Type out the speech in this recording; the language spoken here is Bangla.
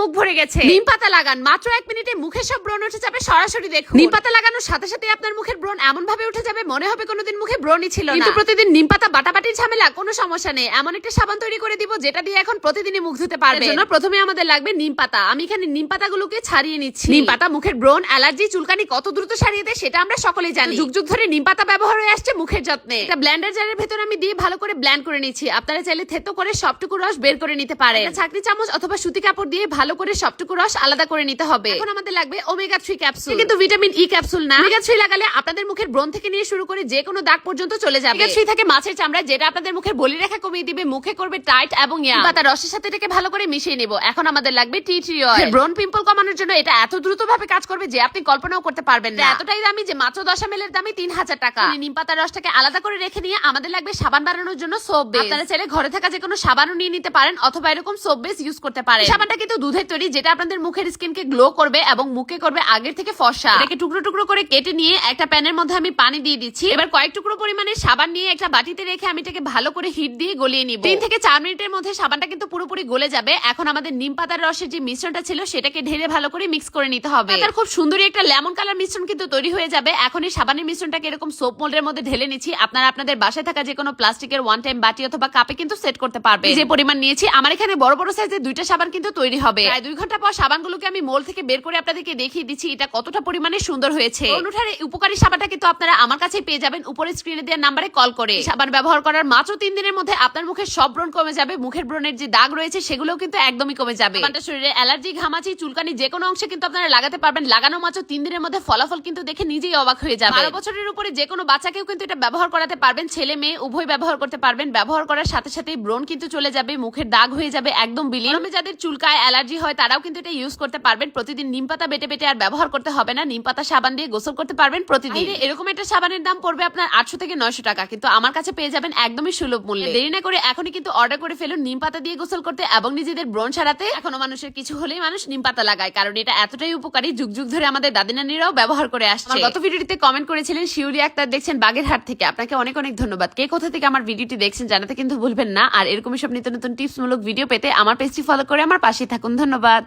মুখ ভরে গেছে। নিম পাতা লাগান মাত্র এক মিনিটে মুখে সব ব্রণ উঠে যাবে সরাসরি দেখুন। নিম পাতা লাগানোর সাথে সাথে আপনার মুখের ব্রণ এমন ভাবে উঠে যাবে মনে হবে কোনোদিন মুখে ব্রণই ছিল না। কিন্তু প্রতিদিন নিম পাতা বাটাবাটির ঝামেলা কোনো সমস্যা নেই। এমন একটা সাবান তৈরি করে দিব যেটা দিয়ে এখন প্রতিদিনই মুখ ধুতে পারবে। জন্য প্রথমে আমাদের লাগবে নিম পাতা। আমি এখানে নিম পাতাগুলোকে ছাড়িয়ে নিচ্ছি। নিম পাতা মুখের ব্রণ অ্যালার্জি চুলকানি কত দ্রুত সারিয়ে দেয় সেটা আমরা সকলেই জানি। যুগ যুগ ধরে নিম পাতা ব্যবহার হয়ে আসছে মুখের যত্নে। এটা ব্লেন্ডার জারের ভেতর আমি দিয়ে ভালো করে ব্ল্যান্ড করে নিচ্ছি। আপনারা চাইলে থেতো করে সবটুকু রস বের করে নিতে পারেন। ছাকনি চামচ অথবা সুতি কাপড় দিয়ে ভালো করে সবটুকু রস আলাদা করে নিতে হবে। এখন আমাদের লাগবে ওমেগা থ্রি ক্যাপসুল কিন্তু ভিটামিন ই ক্যাপসুল না। ওমেগা থ্রি লাগালে আপনাদের মুখের ব্রণ থেকে নিয়ে শুরু করে যে কোনো দাগ পর্যন্ত চলে যাবে। ওমেগা থ্রি থাকে মাছের চামড়া যেটা আপনাদের মুখের বলি রেখা কমিয়ে দিবে মুখে করবে টাইট এবং ইয়াং পাতা রসের সাথে এটাকে ভালো করে মিশিয়ে নেব। এখন আমাদের লাগবে টি ট্রি অয়েল ব্রণ পিম্পল কমানোর জন্য এটা এত দ্রুত ভাবে কাজ করবে যে আপনি কল্পনাও করতে পারবেন না। এতটাই দামি যে মাত্র দশ এম এর দামে তিন হাজার টাকা। নিম পাতার রসটাকে আলাদা করে রেখে নিয়ে আমাদের লাগবে সাবান বানানোর জন্য সোপ বেস আপনারা চাইলে ঘরে থাকা যে কোনো সাবানও নিয়ে নিতে পারেন অথবা এরকম সোপ বেস ইউজ করতে পারেন। সাবানটা কিন্তু দুধের তৈরি যেটা আপনাদের মুখের স্কিনকে গ্লো করবে এবং মুখে করবে আগের থেকে ফর্সা। এটাকে টুকরো টুকরো করে কেটে নিয়ে একটা প্যানের মধ্যে আমি পানি দিয়ে দিচ্ছি। এবার কয়েক টুকরো পরিমাণে সাবান নিয়ে একটা বাটিতে রেখে আমি এটাকে ভালো করে হিট দিয়ে গলিয়ে নিব। তিন থেকে চার মিনিটের মধ্যে সাবানটা কিন্তু পুরোপুরি গলে যাবে। এখন আমাদের নিম পাতার রসের যে মিশ্রণটা ছিল, সেটাকে ঢেলে ভালো করে মিক্স করে নিতে হবে। তার খুব সুন্দরী একটা লেমন কালার মিশ্রণ কিন্তু তৈরি হয়ে যাবে। এখন এই সাবানের মিশ্রণটাকে এরকম সোপ মোল্ডের মধ্যে ঢেলে নিচ্ছি। আপনারা আপনাদের বাসায় থাকা যে কোনো প্লাস্টিকের ওয়ান টাইম বাটি অথবা কাপে কিন্তু সেট করতে পারবে যে পরিমাণ নিয়েছি, আমার এখানে বড় বড় সাইজের দুইটা সাবান কিন্তু তৈরি হবে। প্রায় দুই ঘণ্টা পর সাবানগুলোকে আমি মোল থেকে বের করে আপনাদেরকে দেখিয়ে দিচ্ছি এটা কতটা পরিমাণে সুন্দর হয়েছে। অনুঠার এই উপকারী সাবানটা কিন্তু আপনারা আমার কাছে পেয়ে যাবেন উপরে স্ক্রিনে দেওয়ার নাম্বারে কল করে। সাবান ব্যবহার করার মাত্র তিন দিনের মধ্যে আপনার মুখের সব ব্রণ কমে যাবে মুখের ব্রণের যে দাগ রয়েছে সেগুলোও কিন্তু একদমই কমে যাবে। সাবানটা শরীরে অ্যালার্জি ঘামাচি চুলকানি যে কোনো অংশে কিন্তু আপনারা লাগাতে পারবেন লাগানো মাত্র তিন দিনের মধ্যে ফলাফল কিন্তু দেখে নিজেই অবাক হয়ে যাবে। বারো বছরের উপরে যে কোনো বাচ্চাকেও কিন্তু এটা ব্যবহার করাতে পারবেন ছেলে মেয়ে উভয় ব্যবহার করতে পারবেন। ব্যবহার করার সাথে সাথে ব্রণ কিন্তু চলে যাবে মুখের দাগ হয়ে যাবে একদম বিলীন। যাদের চুলকায় অ্যালার্জি হয় তারাও কিন্তু এটা ইউজ করতে পারবেন। প্রতিদিন নিম পাতা বেটে বেটে আর ব্যবহার করতে হবে না। নিম পাতা সাবান দিয়ে গোসল করতে পারবেন প্রতিদিন। এরকম একটা সাবানের দাম পড়বে আপনার আটশো থেকে নয়শো টাকা। কিন্তু আমার কাছে পেয়ে যাবেন একদমই সুলভ মূল্যে। দেরি না করে এখনই কিন্তু অর্ডার করে ফেলুন নিম পাতা দিয়ে গোসল করতে এবং নিজেদের ব্রণ সারাতে। এখনও মানুষের কিছু হলেই মানুষ নিম পাতা লাগায় কারণ এটা এতটাই উপকারী। যুগ যুগ ধরে আমাদের দাদি নানিরাও ব্যবহার করে আসছে। গত ভিডিওটিতে কমেন্ট করেছিলেন শিউলি আক্তার দেখছেন বাগেরহাট থেকে। আপনাকে অনেক অনেক ধন্যবাদ। কে কোথা থেকে আমার ভিডিওটি দেখছেন জানাতে কিন্তু ভুলবেন না। আর এরকমই সব নিত্য নতুন টিপস মূলক ভিডিও পেতে আমার পেজটি ফলো করে আমার পাশেই থাকুন। ধন্যবাদ